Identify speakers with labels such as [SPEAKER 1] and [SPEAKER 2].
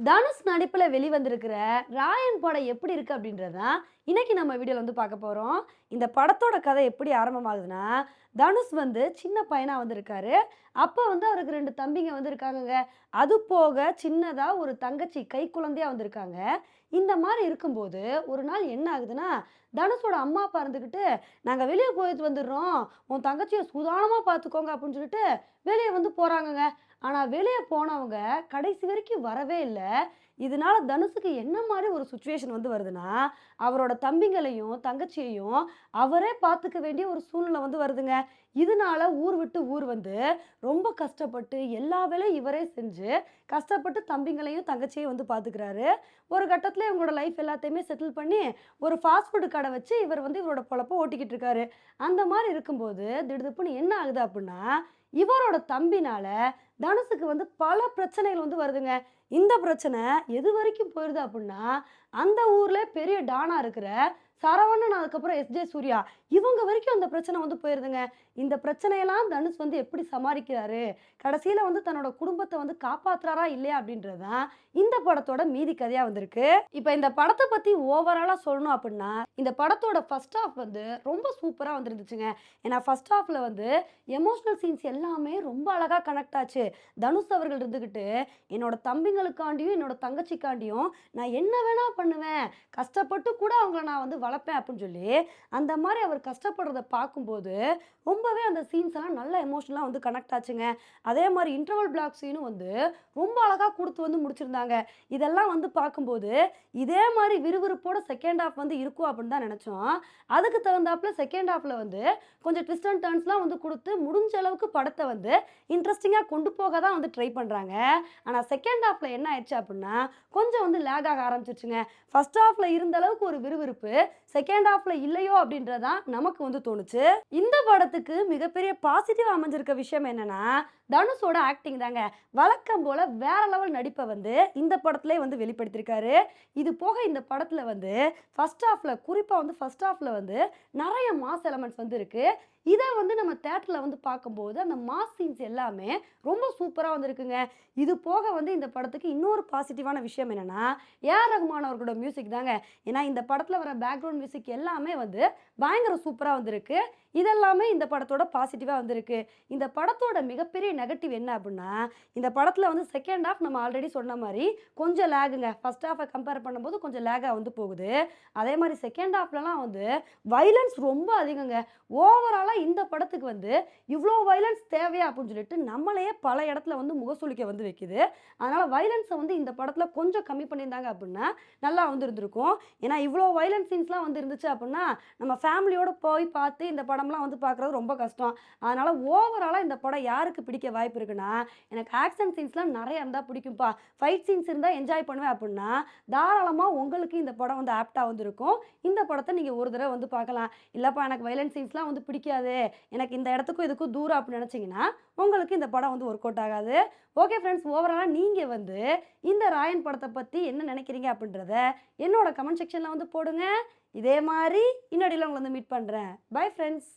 [SPEAKER 1] தனுஷ் நடிப்பில் வெளிவந்திருக்கிற ராயன் படம் எப்படி இருக்குது அப்படின்றதான் இன்றைக்கி நம்ம வீடியோவில் வந்து பார்க்க போகிறோம் இந்த படத்தோட கதை எப்படி ஆரம்பமாகுதுன்னா தனுஷ் வந்து சின்ன பையனாக வந்திருக்காரு. அப்போ வந்து அவருக்கு ரெண்டு தம்பிங்க வந்து இருக்காங்கங்க அது போக சின்னதாக ஒரு தங்கச்சி கை குழந்தையாக வந்திருக்காங்க. இந்த மாதிரி இருக்கும்போது ஒரு நாள் என்ன ஆகுதுன்னா தனுஷோட அம்மா அப்பா இருந்துக்கிட்டு நாங்கள் வெளியே போயிட்டு வந்துடுறோம். உன் தங்கச்சியை சுதானமாக பார்த்துக்கோங்க அப்படின்னு சொல்லிட்டு வெளியே வந்து போகிறாங்கங்க ஆனால் வெளியே போனவங்க கடைசி வரைக்கும் வரவே இல்லை. இதனால தனுஷுக்கு என்ன மாதிரி ஒரு சுச்சுவேஷன் வந்து வருதுன்னா அவரோட தம்பிங்களையும் தங்கச்சியையும் அவரே பார்த்துக்க வேண்டிய ஒரு சூழ்நிலை வந்து வருதுங்க. இதனால ஊர் விட்டு ஊர் வந்து ரொம்ப கஷ்டப்பட்டு எல்லா வேலையும் இவரே செஞ்சு கஷ்டப்பட்டு தம்பிங்களையும் தங்கச்சியையும் வந்து பார்த்துக்கிறாரு. ஒரு கட்டத்தில் இவங்களோட லைஃப் எல்லாத்தையுமே செட்டில் பண்ணி ஒரு ஃபாஸ்ட் ஃபுட் கடை வச்சு இவர் வந்து இவரோட பொழப்ப ஓட்டிக்கிட்டு இருக்காரு. அந்த மாதிரி இருக்கும்போது திடுதுப்புன்னு என்ன ஆகுது அப்படின்னா இவரோட தம்பினால தனுஷுக்கு வந்து பல பிரச்சனைகள் வந்து வருதுங்க. இந்த பிரச்சனை எது வரைக்கும் போயிடுது அப்படின்னா அந்த ஊரில் பெரிய டானா இருக்கிற சரவணன் அதுக்கப்புறம் எஸ்ஜே சூர்யா. இவங்க வரைக்கும் அந்த பிரச்சனை வந்து போயிருதுங்க. இந்த பிரச்சனையெல்லாம் தனுஷ் வந்து எப்படி சமாளிக்கிறாரு? கடைசியில் வந்து தன்னோட குடும்பத்தை வந்து காப்பாத்துறாரா இல்லையா அப்படின்றது தான் இந்த படத்தோட மீதி கதையாக வந்திருக்கு. இப்போ இந்த படத்தை பற்றி ஓவராலாக சொல்லணும் அப்படின்னா இந்த படத்தோட ஃபர்ஸ்ட் ஹாஃப் வந்து ரொம்ப சூப்பராக வந்துருந்துச்சுங்க. ஏன்னா ஃபர்ஸ்ட் ஹாஃபில் வந்து எமோஷ்னல் சீன்ஸ் எல்லாமே ரொம்ப அழகாக கனெக்ட் ஆச்சு. தனுஷ் அவர்கள் இருந்துக்கிட்டு என்னோட தம்பிங்களுக்காண்டியும் என்னோட தங்கச்சிக்காண்டியும் நான் என்ன வேணால் பண்ணுவேன். கஷ்டப்பட்டு கூட அவங்கள நான் வந்து வளர்ப்பேன் அப்படின்னு சொல்லி அந்த மாதிரி அவர் கஷ்டப்படுறத பார்க்கும்போது ரொம்பவே அந்த சீன்ஸ் எல்லாம் நல்ல எமோஷனலாக வந்து கனெக்ட் ஆச்சுங்க. அதே மாதிரி இன்டர்வல் பிளாக் சீனும் வந்து ரொம்ப அழகாக கொடுத்து வந்து முடிச்சிருந்தாங்க. இதெல்லாம் வந்து பார்க்கும்போது இதே மாதிரி விறுவிறுப்போட செகண்ட் ஹாஃப் வந்து இருக்கும் அப்படின்னு தான் நினச்சோம். அதுக்கு தகுந்தாப்புல செகண்ட் ஹாஃபில் வந்து கொஞ்சம் ட்விஸ்ட் அண்ட் டர்ன்ஸ்லாம் வந்து கொடுத்து முடிஞ்ச அளவுக்கு படத்தை வந்து இன்ட்ரெஸ்டிங்காக கொண்டு போக தான் வந்து ட்ரை பண்ணுறாங்க ஆனால் செகண்ட் ஹாஃபில் என்ன ஆயிடுச்சு அப்படின்னா கொஞ்சம் வந்து லேக் ஆக ஆரம்பிச்சிருச்சுங்க. ஃபர்ஸ்ட் ஹாஃபில் இருந்த அளவுக்கு ஒரு விறுவிறுப்பு செகண்ட் ஹாஃப்ல இல்லையோ அப்படின்றதான் நமக்கு வந்து தோணுச்சு. இந்த படத்துக்கு மிகப்பெரிய பாசிட்டிவ் அமைஞ்சிருக்க விஷயம் என்னன்னா தனுஷோட ஆக்டிங் தாங்க. வழக்கம் போல வேற லெவல் நடிப்பை வந்து இந்த படத்துலேயே வந்து வெளிப்படுத்தியிருக்காரு இது போக இந்த படத்தில் வந்து ஃபர்ஸ்ட் ஹாஃப்ல குறிப்பாக வந்து ஃபர்ஸ்ட் ஹாஃப்ல வந்து நிறைய மாஸ் எலமெண்ட்ஸ் வந்து இருக்கு. இதை வந்து நம்ம தேட்டரில் வந்து பார்க்கும்போது அந்த மாஸ் சீன்ஸ் எல்லாமே ரொம்ப சூப்பராக வந்திருக்குங்க. இது போக வந்து இந்த படத்துக்கு இன்னொரு பாசிட்டிவான விஷயம் என்னென்னா ஏஆர் ரகுமான் அவர்களோட மியூசிக் தாங்க. ஏன்னா இந்த படத்தில் வர பேக்ரவுண்ட் மியூசிக் எல்லாமே வந்து பயங்கர சூப்பராக வந்திருக்கு. இதெல்லாமே இந்த படத்தோட பாசிட்டிவாக வந்திருக்கு. இந்த படத்தோட மிகப்பெரிய நெகட்டிவ் என்ன அப்படின்னா இந்த படத்தில் வந்து செகண்ட் ஹாஃப் நம்ம ஆல்ரெடி சொன்ன மாதிரி கொஞ்சம் லேகுங்க ஃபஸ்ட் ஹாஃபை கம்பேர் பண்ணும்போது கொஞ்சம் லேகாக வந்து போகுது. அதே மாதிரி செகண்ட் ஹாஃப்லலாம் வந்து வைலன்ஸ் ரொம்ப அதிகங்க. ஓவராலாக இந்த படத்துக்கு வந்து இவ்வளோ வைலன்ஸ் தேவையா அப்படின்னு சொல்லிட்டு நம்மளையே பல இடத்துல வந்து முகசூலிக்க வந்து வைக்குது. அதனால் வைலன்ஸை வந்து இந்த படத்தில் கொஞ்சம் கம்மி பண்ணியிருந்தாங்க அப்படின்னா நல்லா வந்து இருந்திருக்கும் ஏன்னா இவ்வளோ வைலன்ஸ் சீன்ஸ்லாம் வந்து இருந்துச்சு அப்படின்னா நம்ம ஃபேமிலியோடு போய் பார்த்து இந்த படம்லாம் வந்து பார்க்குறது ரொம்ப கஷ்டம். அதனால் ஓவராலாக இந்த படம் யாருக்கு பிடிக்க வாய்ப்பு இருக்குன்னா எனக்கு ஆக்ஷன் சீன்ஸ்லாம் நிறைய இருந்தால் பிடிக்கும்ப்பா ஃபைட் சீன்ஸ் இருந்தால் என்ஜாய் பண்ணுவேன் அப்படின்னா தாராளமாக உங்களுக்கு இந்த படம் வந்து ஆப்டாக வந்து இருக்கும் இந்த படத்தை நீங்கள் ஒரு தடவை வந்து பார்க்கலாம். இல்லைப்பா எனக்கு வைலன்ஸ் சீன்ஸ்லாம் வந்து பிடிக்காது. எனக்கு இந்த இடத்துக்கும் இதுக்கும் தூரம் அப்படின்னு நினச்சிங்கன்னா உங்களுக்கு இந்த படம் வந்து ஒர்க் அவுட் ஆகாது. ஓகே ஃப்ரெண்ட்ஸ் ஓவராலாக நீங்கள் வந்து இந்த ராயன் படத்தை பற்றி என்ன நினைக்கிறீங்க அப்படின்றத என்னோட கமெண்ட் செக்ஷனில் வந்து போடுங்க. இதே மாதிரி இன்னடியில் உங்களை வந்து மீட் பண்ணுறேன் பை ஃப்ரெண்ட்ஸ்